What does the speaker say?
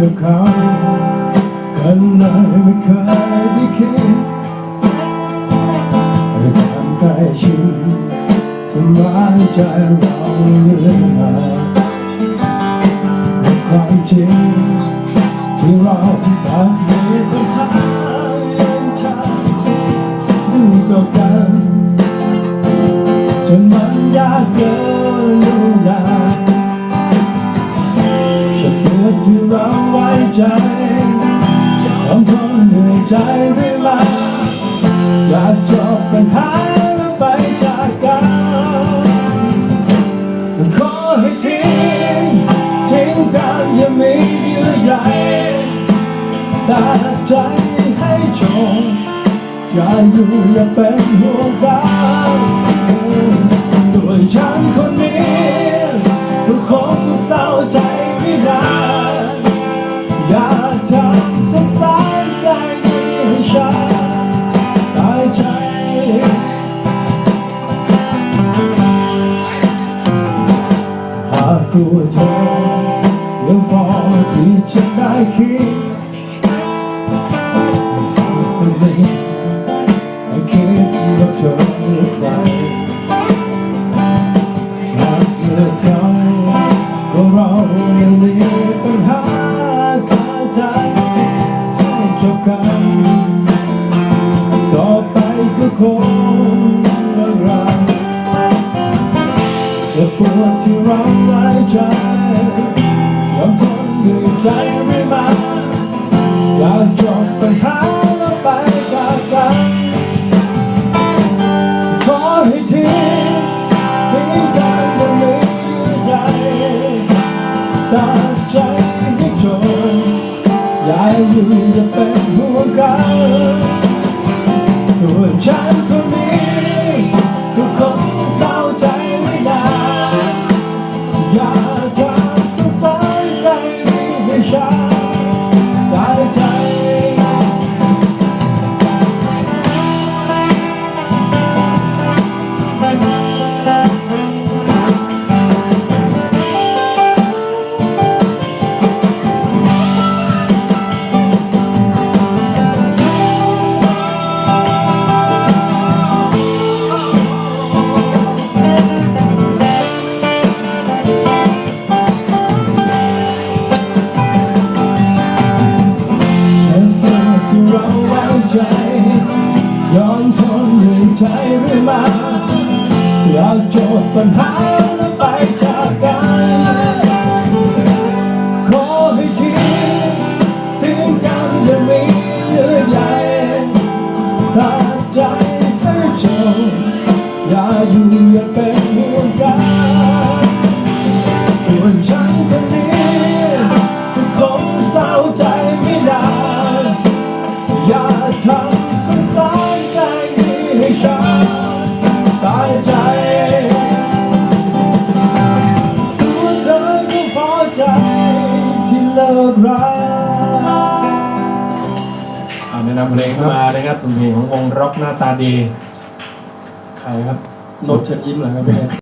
กับเขากันเลยไม่เคยได้คิดให้ความใกล้ชิดทำร้ายใจเราเรื่อยมาความจริงที่เราต่างมีปัญหายังช้ำดูต่อกันจนมันยากเกิน ใจต้องทนเหนื่อยใจเรื่มาอยากจบปัญหาแล้วไปจากกันขอให้ทิ้งทิ้งกันอย่ามีเยื่อใยตัดใจให้จบอย่าอยู่อย่าเป็นห่วงกันส่วนฉันคนนี้ ตัวเธอยังพอที่จะได้คิดฟังสักนิด I can't let you cry หากเลือเขาก็เรายังมีปัญหาคาใจให้จบกันต่อไปก็คงละลายจะปวดที่เราไว้ ใจยอมทนเหนื่อยใจไม่มาอยากจบปัญหาแล้วไปจากกันขอให้ทิ้งทิ้งกันตรงนี้ใหญ่ตัดใจให้จนอย่าอยู่อย่าเป็น มาอยากจบปัญหาแล้วไปจากกันขอให้ทิ้งทิ้งกันอย่ามีเยื่อใยตัดใจให้จบอย่าอยู่อย่าเป็น นะนำเพลงเข้ามานะครับเป็นเพลงของวงร็อกหน้าตาดี ใครครับโนดเชิญยิ้มเหรอครับ